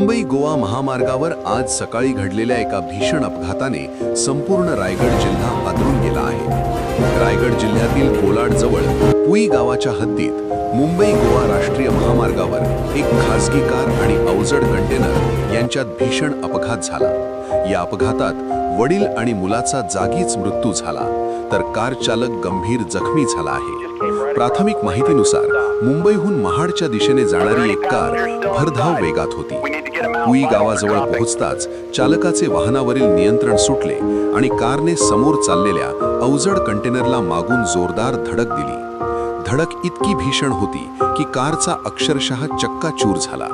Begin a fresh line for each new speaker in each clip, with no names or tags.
मुंबई गोवा महामार्गावर आज सकाळी घडलेल्या एका भीषण अपघाताने संपूर्ण रायगड जिल्हा हादरून गेला आहे. रायगड जिल्ह्यातील कोलाडजवळ पुई गावाच्या हद्दीत मुंबई गोवा राष्ट्रीय महामार्गावर एक खासगी कार आणि अवजड कंटेनर यांच्यात भीषण अपघात झाला. या अपघातात वडील आणि मुलाचा जागीच मृत्यू झाला तर कार चालक गंभीर जखमी झाला आहे. प्राथमिक माहितीनुसार मुंबईहून महाडच्या दिशेने जाणारी एक कार भरधाव वेगात होती. पुई गावाजवळ पोहोचताच चालकाचे वाहनावरील नियंत्रण सुटले आणि कारने समोर चाललेल्या अवजड कंटेनरला मागून जोरदार धडक दिली. धडक इतकी भीषण होती की कारचा अक्षरशः चक्काचूर झाला.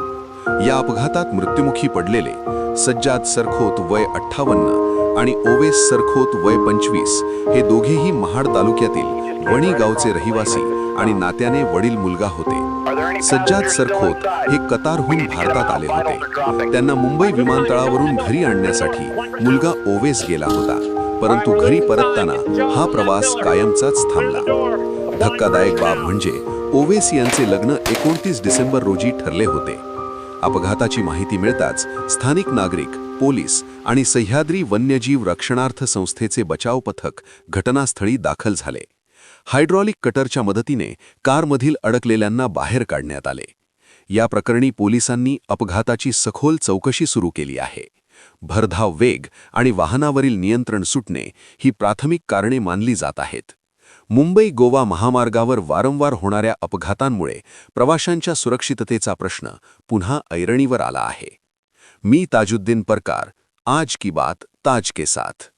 या अपघातात मृत्युमुखी पडलेले सज्जाद सरखोत वय अठ्ठावन्न आणि ओवेस सरखोत वय पंचवीस हे दोघेही महाड तालुक्यातील वणी गावचे रहिवासी आणि नात्याने वडील मुलगा होते. सज्जाद सरखोत हे कतारहून भारतात आले होते. त्यांना मुंबई विमानतळावरून घरी आणण्यासाठी मुलगा ओवेस गेला होता. परंतु घरी परतताना हा प्रवास कायमचाच थांबला. धक्कादायक बाब म्हणजे ओवेस यांचे लग्न एकोणतीस डिसेंबर रोजी ठरले होते. अपघाताची माहिती मिळताच स्थानिक नागरिक पोलीस आणि सह्याद्री वन्यजीव रक्षणार्थ संस्थेचे बचाव पथक घटनास्थळी दाखल झाले. हायड्रॉलिक कटरच्या मदतीने कारमधील अडकलेल्यांना बाहेर काढण्यात आले. या प्रकरणी पोलिसांनी अपघाताची सखोल चौकशी सुरू केली आहे. भरधाव वेग आणि वाहनावरील नियंत्रण सुटणे ही प्राथमिक कारणे मानली जात आहेत. मुंबई गोवा महामार्गावर वारंवार होणाऱ्या अपघातांमुळे प्रवाशांच्या सुरक्षिततेचा प्रश्न पुन्हा ऐरणीवर आला आहे. मी ताजुद्दीन परकार आज की बात ताज के साथ.